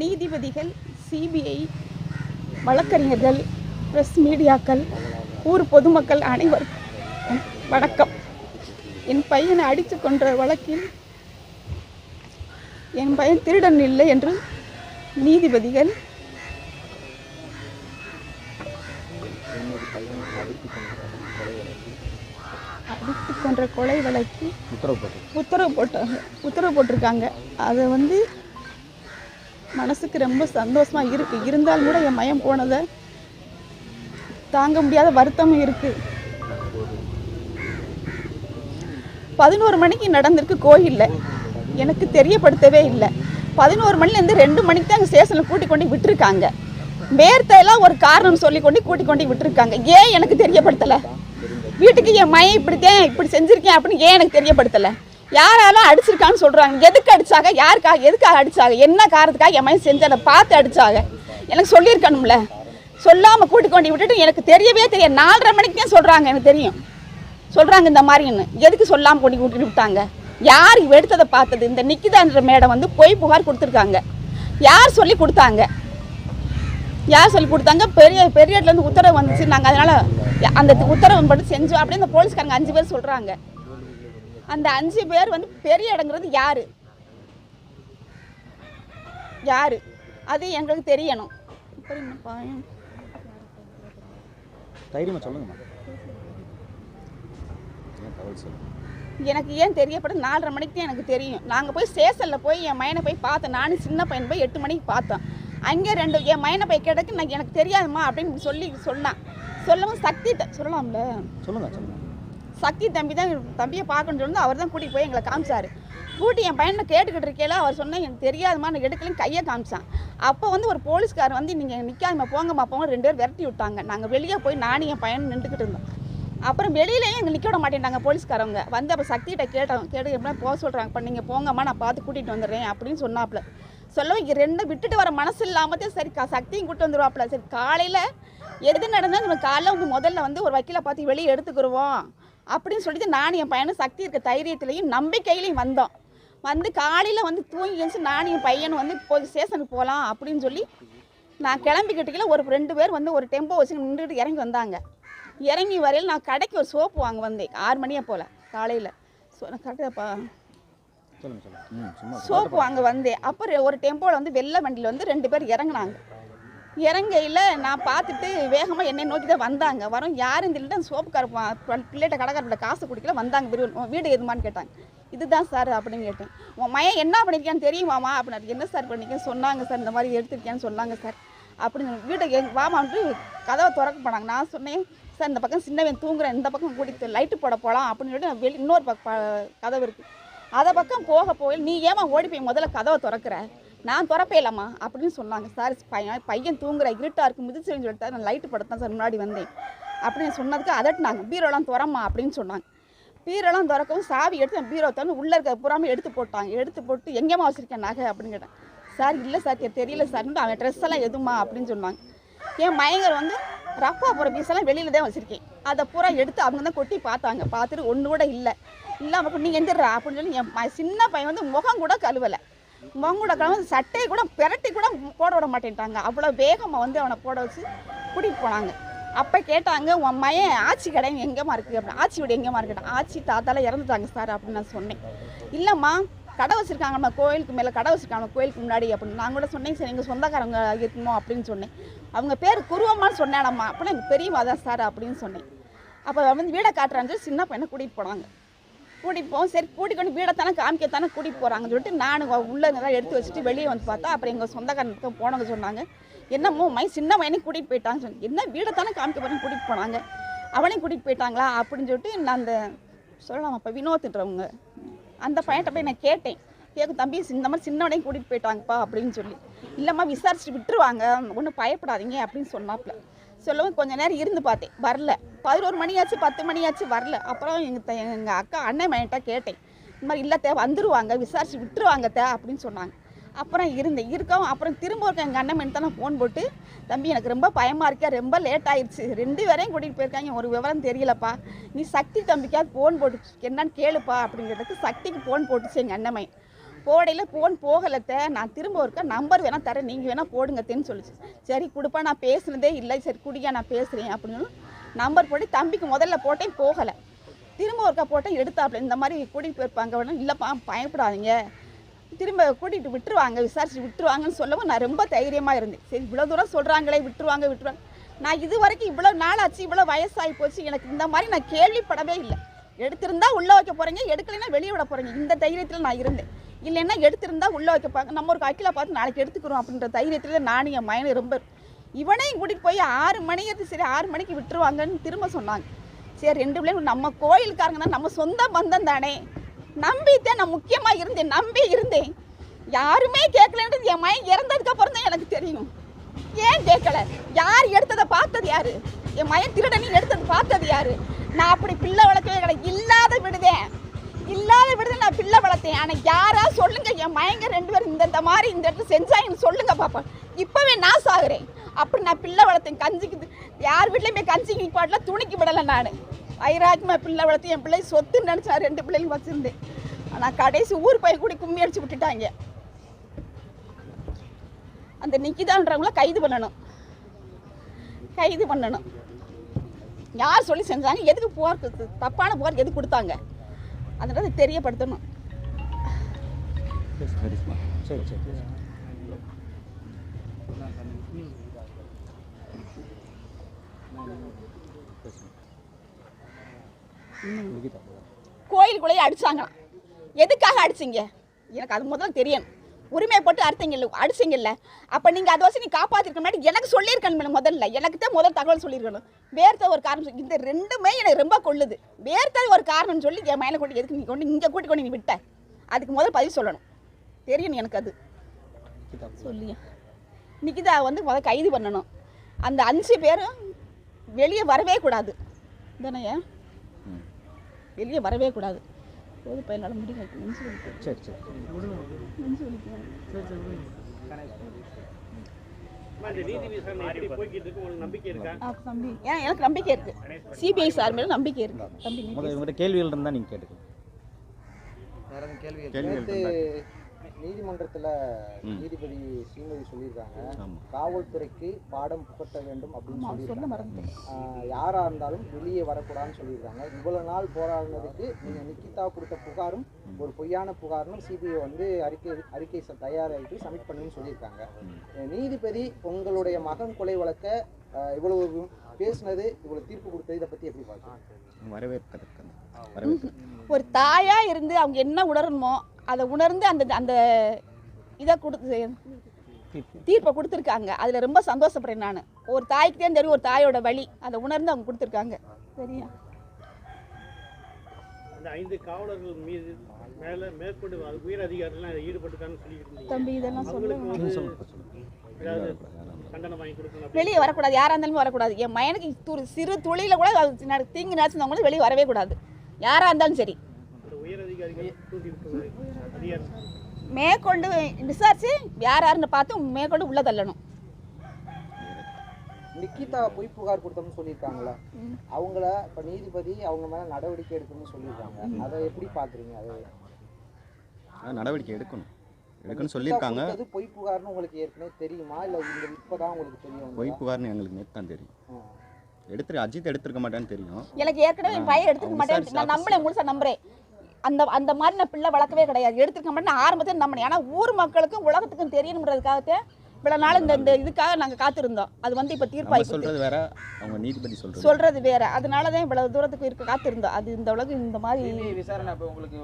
நீதிபதிகள் சிபிஐ வழக்கறிஞர்கள் பிரஸ் மீடியாக்கள் ஊர் பொதுமக்கள் அனைவருக்கும் வணக்கம். என் பையனை அடித்து கொன்ற வழக்கில் என் பையன் திருடன் இல்லை என்று நீதிபதிகள் அடித்து கொன்ற கொலை வழக்கு உத்தரவு போட்டு. உத்தரவு போட்டாங்க உத்தரவு போட்டிருக்காங்க. அதை வந்து மனசுக்கு ரொம்ப சந்தோஷமாக இருக்குது இருந்தாலும் கூட என் மயம் போனதை தாங்க முடியாத வருத்தமும் இருக்குது பதினோரு மணிக்கு நடந்திருக்கு கோயிலில். எனக்கு தெரியப்படுத்தவே இல்லை. பதினோரு மணிலேருந்து ரெண்டு மணிக்கு தான் அங்கே ஸ்டேஷனில் கூட்டிக் கொண்டு விட்டுருக்காங்க. மேர்த்தையெல்லாம் ஒரு காரணம் சொல்லி கொண்டு கூட்டிக் கொண்டு விட்டுருக்காங்க. ஏன் எனக்கு தெரியப்படுத்தலை? வீட்டுக்கு என் மையம் இப்படித்தான் இப்படி செஞ்சுருக்கேன் அப்படின்னு ஏன் எனக்கு தெரியப்படுத்தலை? யாராலும் அடிச்சிருக்கான்னு சொல்கிறாங்க எதுக்கு அடிச்சாங்க? யாருக்காக? எதுக்காக அடித்தாங்க என்ன காரணத்துக்காக என் மாதிரி செஞ்சு அதை பார்த்து அடித்தாங்க எனக்கு சொல்லியிருக்கணும்ல. சொல்லாமல் கூட்டி கொண்டு விட்டுட்டு எனக்கு தெரியவே தெரியும் நாலரை மணிக்கு தான் சொல்கிறாங்க எனக்கு தெரியும். சொல்கிறாங்க இந்த மாதிரின்னு. எதுக்கு சொல்லாமல் கொண்டு கூட்டிட்டு விட்டாங்க? யார் எடுத்ததை பார்த்தது? இந்த நிக்கிதான்ற மேடம் வந்து பொய் புகார் கொடுத்துருக்காங்க. யார் சொல்லி கொடுத்தாங்க? யார் சொல்லி கொடுத்தாங்க? பெரிய பெரிய இடத்துலேருந்து உத்தரவு வந்துச்சு. நாங்கள் அதனால் அந்த உத்தரவு படி செஞ்சோம். அப்படின்னு இந்த போலீஸ்காரங்க அஞ்சு பேர் சொல்கிறாங்க அந்த அஞ்சு பேர் வந்து பெரிய இடங்கிறது யார்? யார்? அது எங்களுக்கு தெரியணும்? தைரியமாக சொல்லுங்கம்மா. எனக்கு ஏன் தெரியப்படும் நாலரை மணிக்கு தான் எனக்கு தெரியும். நாங்கள் போய் ஸ்டேஷனில் போய் என் மையனை போய் பார்த்தேன். நானும் சின்ன பையன் போய் எட்டு மணிக்கு பார்த்தோம் அங்கே ரெண்டு என் மையனை போய் கேட்டதுக்கு நான் எனக்கு தெரியாதும்மா அப்படின்னு சொல்லி சொன்னான். சொல்லவும் சக்தி சொல்லலாம்ல? சொல்லுங்க சொல்லுங்க. சக்தி தம்பி தான் தம்பியை பார்க்கணும்னு சொல்லி அவர் தான் கூட்டிகிட்டு போய் எங்களை காமிச்சார். கூட்டி என் பையனை கேட்டுக்கிட்டு இருக்கையில அவர் சொன்னால் எனக்கு தெரியாதும்மா நான் எடுக்கலன்னு கையை காமிச்சான். அப்போ வந்து ஒரு போலீஸ்கார் வந்து நீங்கள் நிற்காதுமா போங்கம்மா போங்க ரெண்டு பேர் விரட்டி விட்டாங்க. நாங்கள் வெளியே போய் நானும் என் பையன் நின்றுக்கிட்டு இருந்தோம். அப்புறம் வெளியிலேயும் எங்கள் நிற்க விட மாட்டேன்ட்டாங்க போலீஸ்காரவங்க. வந்து அப்போ சக்திகிட்ட கேட்டோம் கேட்டு எப்படின்னா போக சொல்கிறாங்க இப்போ நீங்கள் போங்கம்மா நான் பார்த்து கூட்டிகிட்டு வந்துடுறேன் அப்படின்னு சொன்னாப்புல. சொல்லவும் இங்கே ரெண்டு விட்டுட்டு வர மனசு இல்லாமத்தே சரி கா சக்தியும் கூட்டு வந்துடுவாப்புல சரி காலையில் எது நடந்தாலும் நம்ம காலைல வந்து முதல்ல வந்து ஒரு வக்கீலை பார்த்து வெளியே எடுத்துக்கிருவோம். அப்படின்னு சொல்லிட்டு நானும் என் பையனும் சக்தி இருக்க தைரியத்துலையும் நம்பிக்கையிலையும் வந்தோம். வந்து காலையில் வந்து தூங்கி எழுந்து நானும் என் பையனும் வந்து போய் ஸ்டேஷனுக்கு போகலாம் அப்படின்னு சொல்லி நான் கிளம்பிக்கிட்டுக்கல ஒரு ரெண்டு பேர் வந்து ஒரு டெம்போ வச்சு நின்றுட்டு இறங்கி வந்தாங்க. இறங்கி வரையில் நான் கடைக்கு ஒரு சோப்பு வாங்க வந்தேன். ஆறு மணியே போல் காலையில். ஸோ நான் கரெக்டாப்பா சோப்பு வாங்க வந்தேன். அப்புறம் ஒரு டெம்போவில் வந்து வெள்ளை வண்டியில் வந்து ரெண்டு பேர் இறங்குனாங்க. இறங்கையில் நான் பார்த்துட்டு வேகமாக என்னை நோக்கி தான் வந்தாங்க. வரோம் யாரும் தெரியல அந்த கருப்பான் பிள்ளைகிட்ட கடைக்காரோட காசு குடிக்கல வந்தாங்க. விரு வீடு எதுமான்னு கேட்டாங்க. இதுதான் சார் அப்படின்னு கேட்டேன். உன் மையன் என்ன பண்ணியிருக்கேன்னு தெரியுமாமா அப்படின்னு என்ன சார் பண்ணியிருக்கேன் சொன்னாங்க சார். இந்த மாதிரி எடுத்திருக்கேன்னு சொன்னாங்க சார். அப்படின்னு வீட்டை எங் வாமான்ட்டு கதவை திறக்க போனாங்க. நான் சொன்னேன் சார் இந்த பக்கம் சின்னவன் தூங்குறேன். இந்த பக்கம் கூட்டிட்டு லைட்டு போட போகலாம் அப்படின்னு சொல்லிட்டு வெளி இன்னொரு பக்கம் ப- கதவு இருக்குது அதை பக்கம் போக போய் நீ ஏமா ஓடி போய் முதல்ல கதவை திறக்கிற? நான் திறப்பே அப்படின்னு சொன்னாங்க. சார் பையன் பையன் தூங்குற இருட்டாக இருக்கும் மிதிச்சுன்னு சொல்லிட்டு நான் லைட்டு படத்தான் சார் முன்னாடி வந்தேன். அப்படின்னு சொன்னதுக்கு அதட்டினாங்க. பீரோலாம் திறம்மா அப்படின்னு சொன்னாங்க. பீரோலாம் திறக்கவும் சாவி எடுத்து நான் பீரோ திறந்து உள்ளே இருக்க புறாமல் எடுத்து போட்டாங்க. எடுத்து போட்டு எங்கேம்மா வச்சுருக்கேன் நகை? அப்படின்னு கேட்டேன். சார் இல்லை சார் தெரியல சார்னு அவன் ட்ரெஸ் எல்லாம் எதுமா அப்படின்னு சொன்னாங்க. என் மயங்கர் வந்து ரப்பா போகிற பீஸ் எல்லாம் வெளியில் தான் வச்சுருக்கேன். அதை பூரா எடுத்து அவங்க தான் கொட்டி பார்த்தாங்க. பார்த்துட்டு ஒன்று கூட இல்லை. இல்லாமல் நீங்கள் எந்திரா அப்படின்னு சொல்லி என் சின்ன பையன் வந்து முகம் கூட கழுவலை. முகம் கூட சட்டையை கூட பிரட்டி கூட போட விட மாட்டேன்ட்டாங்க. அவ்வளோ வேகமாக வந்து அவனை போட வச்சு கூட்டிகிட்டு போனாங்க. அப்போ கேட்டாங்க உன் மயன் ஆச்சி கடை எங்கேம்மா இருக்குது அப்படின்னு. ஆச்சி வீடு எங்கேம்மா இருக்கு ஆச்சி தாத்தால இறந்துட்டாங்க சார் அப்படின்னு நான் சொன்னேன். இல்லைம்மா கடை வச்சுருக்காங்கம்மா கோயிலுக்கு மேலே கடை வச்சுருக்காங்க கோயிலுக்கு முன்னாடி. அப்படின்னு. நான் கூட சொன்னேன் சரி எங்கள் சொந்தக்காரங்க இருக்குமோ? அப்படின்னு சொன்னேன். அவங்க பேர் குருவம்மான்னு சொன்னேனம்மா அப்படின்னா எங்கள் பெரியம்மா தான் சார் அப்படின்னு சொன்னேன். அப்போ வந்து வீடை காட்டுறான்னு சின்ன பையனை கூட்டிகிட்டு போனாங்க. கூட்டிகிட்டு போவோம் சரி கூட்டிக்கொண்டு வீடைத்தானே காமிக்கத்தானே கூட்டிகிட்டு போகிறாங்கன்னு சொல்லிட்டு நான் உள்ளே இதெல்லாம் எடுத்து வச்சுட்டு வெளியே வந்து பார்த்தா அப்புறம் எங்கள் சொந்தக்காரனுக்கு போனவங்க சொன்னாங்க என்னமோ மை சின்ன பையனையும் கூட்டிகிட்டு போயிட்டாங்க சொன்னேன் என்ன வீடைத்தானே காமிக்க போகிறேன்னு கூட்டிகிட்டு போனாங்க. அவனையும் கூட்டிகிட்டு போயிட்டாங்களா? அப்படின்னு சொல்லிட்டு நான் அந்த சொல்லலாம் அப்போ வினோத்துன்றவங்க அந்த பையன்கிட்ட போய் நான் கேட்டேன். கேட்கும் தம்பி இந்த மாதிரி சின்னவனையும் கூட்டிகிட்டு போயிட்டாங்கப்பா அப்படின்னு சொல்லி. இல்லைம்மா விசாரிச்சுட்டு விட்டுருவாங்க. ஒன்றும் பயப்படாதீங்க அப்படின்னு சொன்னாப்புல. சொல்லவும் கொஞ்ச நேரம் இருந்து பார்த்தேன். வரல. பதினோரு மணியாச்சு பத்து மணியாச்சு வரல. அப்புறம் எங்கள் எங்கள் அக்கா அண்ணன் மையன்ட்ட கேட்டேன். இந்த மாதிரி இல்லை தே வந்துருவாங்க விசாரிச்சு விட்டுருவாங்க தே அப்படின்னு சொன்னாங்க. அப்புறம் இருந்தேன். இருக்கவும் அப்புறம் திரும்ப இருக்க எங்கள் அண்ணன் மையன் தான் ஃபோன் போட்டு தம்பி எனக்கு ரொம்ப பயமாக இருக்கா ரொம்ப லேட் ஆயிடுச்சு ரெண்டு பேரையும் கூட்டிகிட்டு போயிருக்காங்க. ஒரு விவரம் தெரியலப்பா. நீ சக்தி தம்பிக்காவது ஃபோன் போட்டு என்னன்னு கேளுப்பா. அப்படிங்கிறதுக்கு சக்திக்கு ஃபோன் போட்டுச்சு எங்கள் அண்ணன் மையன் போடையில் ஃபோன் போகலத்த. நான் திரும்ப ஒருக்கா நம்பர் வேணால் தரேன். நீங்கள் வேணால் போடுங்கத்தேன்னு சொல்லிச்சு. சரி கொடுப்பா நான் பேசுனதே இல்லை. சரி குடியா நான் பேசுகிறேன் அப்படின்னு நம்பர் போட்டு தம்பிக்கு முதல்ல போட்டேன் போகலை. திரும்ப ஒருக்கா போட்டேன் எடுத்தாப்புல. இந்த மாதிரி கூட்டிகிட்டு போயிருப்பாங்க. உடனே இல்லைப்பா பயப்படாதீங்க. திரும்ப கூட்டிகிட்டு விட்டுருவாங்க. விசாரிச்சு விட்டுருவாங்கன்னு சொல்லவும் நான் ரொம்ப தைரியமாக இருந்தேன். சரி இவ்வளோ தூரம் சொல்கிறாங்களே விட்டுருவாங்க விட்டுருவாங்க. நான் இது வரைக்கும் இவ்வளோ நாள் ஆச்சு இவ்வளோ வயசாகி போச்சு. எனக்கு இந்த மாதிரி நான் கேள்விப்படவே இல்லை. எடுத்திருந்தா உள்ளே வைக்க போகிறீங்க எடுக்கலைன்னா வெளியே விட போகிறீங்க இந்த தைரியத்தில் நான் இருந்தேன். இல்லைன்னா எடுத்திருந்தா உள்ளே வைக்கப்பாங்க. நம்ம ஒரு அக்கில பார்த்து நாளைக்கு எடுத்துக்கிறோம் அப்படின்ற தைரியத்தில் நானும் என் மயனை ரொம்ப இவனையும் கூட்டிகிட்டு போய் ஆறு மணிக்கு சரி ஆறு மணிக்கு விட்டுருவாங்கன்னு திரும்ப சொன்னாங்க. சரி ரெண்டு பிள்ளைங்க நம்ம கோயிலுக்காரங்க தான். நம்ம சொந்த பந்தம் தானே. நம்பித்தான் நான் முக்கியமாக இருந்தேன். நம்பி இருந்தேன். யாருமே கேட்கலன்றது என் மயன் இறந்ததுக்கு அப்புறம் தான் எனக்கு தெரியும். ஏன் கேட்கல? யார் எடுத்ததை பார்த்தது யாரு? என் மயன் திருடனி எடுத்தது பார்த்தது யாரு? நான் அப்படி பிள்ளை வளர்க்கவே கிடையாது இல்லாத விடுதேன். இல்லாத விடுதே நான் பிள்ளை வளர்த்தேன். ஆனால் யாரா சொல்லுங்க என் மயங்க ரெண்டு பேரும் இந்த இந்த மாதிரி இந்த இடத்துல செஞ்சாங்கன்னு சொல்லுங்க பாப்பா. இப்போவே நான் சாகுறேன். அப்படி நான் பிள்ளை வளர்த்தேன். கஞ்சிக்கு யார் வீட்லையுமே கஞ்சிக்கு பாட்டில் துணிக்கு விடலை நான். வைராஜ்மா பிள்ளை வளர்த்து என் பிள்ளை சொத்துன்னு நினச்சி நான் ரெண்டு பிள்ளைங்க வச்சுருந்தேன். ஆனால் கடைசி ஊர் போய் கூடி கும்மி அடிச்சு விட்டுட்டாங்க. அந்த நிக்கிதான்றவங்கள கைது பண்ணணும். கைது பண்ணணும். யார் சொல்லி செஞ்சாங்க? எதுக்கு புகார் தப்பான புகார் எதுக்கு கொடுத்தாங்க? அதனால தெரியப்படுத்தணும். சரி சரி கோயிலுக்குள்ளேயே அடிச்சாங்களாம். எதுக்காக அடிச்சீங்க? எனக்கு அது முதல்ல தெரியணும் உரிமை போட்டு அடித்தீங்கல்ல அடிச்சீங்கல்ல? அப்போ நீங்கள் அதை வச்சு நீ காப்பாற்றிருக்க முன்னாடி எனக்கு சொல்லியிருக்கணும் முதல்ல. எனக்கு தான் முதல் தகவல் சொல்லியிருக்கணும். வேர்த்த ஒரு காரணம் சொல்லி- இந்த ரெண்டுமே எனக்கு ரொம்ப கொள்ளுது. வேர்த்தது ஒரு காரணம் சொல்லி என் மேலே கொண்டு எதுக்கு நீ கொண்டு இங்கே கூட்டி கொண்டு நீ விட்ட? அதுக்கு முதல் பதில் சொல்லணும். தெரியணும் எனக்கு அது. சொல்லியா நிகிதா வந்து முதல் கைது பண்ணணும். அந்த அஞ்சு பேரும் வெளியே வரவே கூடாது. தானே வெளியே வரவே கூடாது. போது பையனால் முடிவு நெஞ்சு வலிக்கு சரி சரி. நெஞ்சு வலிக்கு தம்பி. ஏன் எனக்கு நம்பிக்கை இருக்கு. சிபிஐ சார் மேலே நம்பிக்கை இருக்கு. தம்பி கேள்விகள் இருந்தால் நீங்கள் கேட்டுக்கலாம் வேற கேள்வி இருந்தா- நீதிமன்றத்துல. நீதிபதி ஸ்ரீமதி சொல்லியிருக்காங்க. காவல்துறைக்கு பாடம் புகட்ட வேண்டும் அப்படின்னு சொல்லியிருக்காங்க. மறந்துட்டேன். ஆஹ் யாரா இருந்தாலும் வெளியே வரக்கூடாதுன்னு சொல்லியிருக்காங்க. இவ்வளவு நாள் போராடினதுக்கு நீங்க நிக்கிதா கொடுத்த புகாரும் ஒரு பொய்யான புகார்னு சிபிஐ வந்து அறிக்கை அறிக்கை தயாராகிட்டு சப்மிட் பண்ணுன்னு சொல்லியிருக்காங்க. நீதிபதி உங்களுடைய மகன் கொலை வழக்க இவ்வளவு பேசுனது இவ்வளவு தீர்ப்பு கொடுத்தது இதை பத்தி எப்படி பார்க்குறீங்க? வரவேற்கிறதுக்கு வரவேற்கிறேன் ஒரு தாயா இருந்து அவங்க என்ன உணரணுமோ அதை உணர்ந்து அந்த அந்த இதை கொடுத்து தீர்ப்பை கொடுத்துருக்காங்க. அதில் ரொம்ப சந்தோஷப்படுறேன் நான். ஒரு தாய்க்கு தான் தெரியும் ஒரு தாயோட வழி. அதை உணர்ந்து அவங்க கொடுத்துருக்காங்க. சரியா? ஐந்து காவலர்கள் மீது மேல மேற்கொண்டு உயர் சொல்லிட்டு இருந்தீங்க தம்பி இதெல்லாம் சொல்லுங்க வெளியே வரக்கூடாது. யாராக இருந்தாலும் வரக்கூடாது. என் மயனுக்கு சிறு துளியில் கூட தீங்கு நினச்சிருந்தவங்களும் வெளியே வரவே கூடாது. யாராக இருந்தாலும் சரி அந்த உயர் அதிகாரிகள் தூண்டி விட்டு அதிகாரி மேற்கொண்டு விசாரித்து யார் யாருன்னு பார்த்து மேற்கொண்டு உள்ளே தள்ளணும். நிக்கிதா பொய் புகார் கொடுத்தோம்னு சொல்லியிருக்காங்களா. அவங்கள இப்ப நீதிபதி அவங்க மேல நடவடிக்கை எடுக்கணும்னு சொல்லியிருக்காங்க. அதை எப்படி பாக்குறீங்க அதை நடவடிக்கை எடுக்கணும். எடுக்கணும்னு சொல்லியிருக்காங்க. கொடுத்தது பொய் புகார்னு உங்களுக்கு ஏற்கனவே தெரியுமா? இல்ல இந்த இப்பதான் உங்களுக்கு தெரியும் பொய் புகார்னு எங்களுக்கு நேற்று தான் தெரியும். எடுத்துரு அஜித் எடுத்திருக்க மாட்டேன்னு தெரியும். எனக்கு ஏற்கனவே என் பையன் எடுத்துக்க மாட்டேன் விசாரிச்சு நான் நம்பளேன் முழுசா நம்புறேன். அந்த அந்த மாதிரி நான் பிள்ளை வளர்க்கவே கிடையாது. எடுத்துக்க மாட்டேன் ஆரம்பத்தில் நம்பினேன் ஏன்னா ஊர் மக்களுக்கும் உலகத்துக்கும் தெரியணுன்றதுக்காகத்தே இவ்வளோ நாள் இந்த இந்த இதுக்காக நாங்கள் காத்திருந்தோம். அது வந்து இப்போ நம்ம தீர்ப்பாகி சொல்றது வேற அவங்க நீதிபதி சொல்றது. சொல்றது வேற. அதனால தான் இவ்வளவு தூரத்துக்கு இருக்க காத்திருந்தோம். அது இந்த உலகம் இந்த மாதிரி விசாரணை இப்போ உங்களுக்கு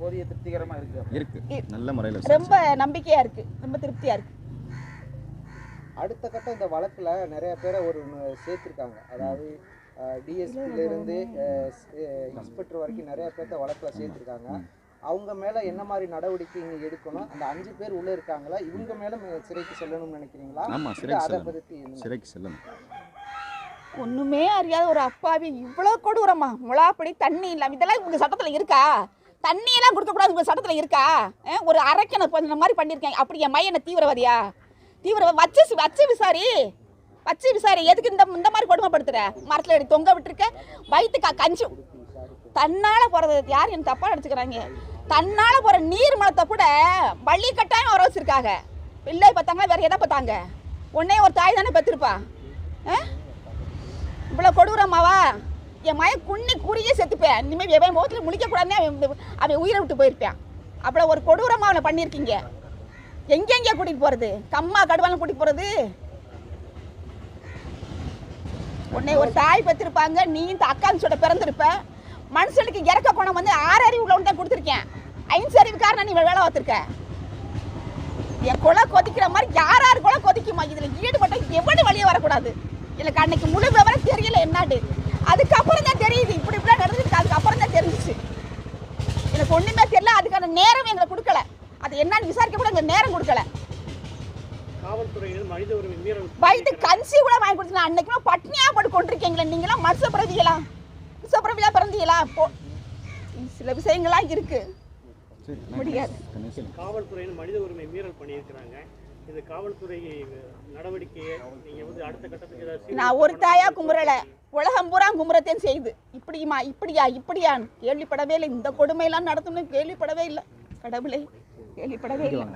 போதிய திருப்திகரமா இருக்கு இருக்கு. நல்ல முறையில் ரொம்ப நம்பிக்கையா இருக்கு. ரொம்ப திருப்தியா இருக்கு. அடுத்த கட்டம் இந்த வழக்குல நிறைய பேரை ஒரு சேர்த்திருக்காங்க. அதாவது டிஎஸ்பில இருந்து இன்ஸ்பெக்டர் வரைக்கும் நிறைய பேர்த்த வழக்குல சேர்த்திருக்காங்க. அவங்க மேல என்ன மாதிரி நடவடிக்கை நீங்க எடுக்கணும்? அந்த அஞ்சு பேர் உள்ள இருக்காங்களா? இவங்க மேல சிறைக்கு செல்லணும்னு நினைக்கிறீங்களா? ஆமா, இல்ல சிறைக்கு அதை என்ன சிறைக்கு செல்லணும். ஒண்ணுமே அறியாத ஒரு அப்பாவி. இவ்வளவு கொடூரமா? முளாப்படி தண்ணி இல்லாம இதெல்லாம் உங்க சட்டத்துல இருக்கா? தண்ணி எல்லாம் கொடுக்க கூடாது உங்க சட்டத்துல இருக்கா? ஒரு அரைக்கணை இந்த மாதிரி பண்ணிருக்கேன். அப்படி என் மையனை தீவிரவாதியா? தீவிரவாதி வச்சு வச்சு விசாரி. வச்சு விசாரி எதுக்கு இந்த இந்த மாதிரி கொடுமைப்படுத்துற மரத்தில் எடுத்து தொங்க விட்டுருக்க. வயிற்றுக்கா கஞ்சி. தன்னால் போகிறது யார்? என்ன தப்பாக எடுத்துக்கிறாங்க தன்னால் போகிற நீர் மலத்தை கூட வள்ளி கட்டாயம் வர வச்சுருக்காங்க பிள்ளை பார்த்தாங்களா வேறு எதை பார்த்தாங்க? உடனே ஒரு தாய் தானே பெற்றிருப்பா இவ்வளோ கொடுக்குறம்மாவா என் மய குண்ணி குறுகிய செத்துப்பேன் இனிமேல் எவன் முகத்தில் முழிக்கக்கூடாதுன்னு அவன் அவன் உயிரை விட்டு போயிருப்பான். அவ்வளோ ஒரு கொடூரமாக அவனை பண்ணியிருக்கீங்க. எங்கெங்கே கூட்டிகிட்டு போகிறது கம்மா கடுவாலும் கூட்டிகிட்டு போகிறது உன்னை ஒரு தாய் பெற்றிருப்பாங்க நீ இந்த அக்கான்னு சொல்ல பிறந்திருப்ப. மனுஷனுக்கு இறக்க குணம் வந்து ஆறு அறிவு உள்ளவன் தான் கொடுத்துருக்கேன். ஐந்து அறிவுக்காரன் நீ வேலை பார்த்துருக்க? என் குலை கொதிக்கிற மாதிரி யார் யார் குலை கொதிக்குமா? இதில் ஈடுபட்ட எவ்வளவு வழியே வரக்கூடாது. எனக்கு அன்னைக்கு முழு விவரம் தெரியல என்னாடு அதுக்கப்புறம் தான் தெரியுது. இப்படி இப்படிலாம் நடந்துருக்கு அதுக்கப்புறம் தான் தெரிஞ்சிச்சு. எனக்கு ஒன்றுமே தெரியல அதுக்கான நேரம் எங்களை கொடுக்கல. அது என்னன்னு விசாரிக்க கூட எங்களுக்கு நேரம் கொடுக்கல காவல்துறையினர் மனித உரிமை மீறல் வயிற்று கஞ்சி கூட வாங்கி கொடுத்துருங்க அன்னைக்குமே பட்னியாக போட்டு கொண்டிருக்கீங்களே நீங்களாம் மனுஷ பிறவிகளா மனுஷ பிறந்தீங்களா? போ சில விஷயங்கள்லாம் இருக்கு. முடியாது. கணேசன் காவல்துறையினர் மனித உரிமை மீறல் பண்ணியிருக்கிறாங்க. இந்த காவல்துறை நடவடிக்கையை நீங்க வந்து அடுத்த கட்டத்துக்கு நான் ஒரு தாயா கும்புறல உலகம் பூரா கும்புறத்தையும் செய்யுது இப்படியுமா இப்படியா இப்படியான்னு கேள்விப்படவே இல்லை. இந்த கொடுமையெல்லாம் நடத்தணும்னு கேள்விப்படவே இல்லை. கடவுளே கேள்விப்படவே இல்லை.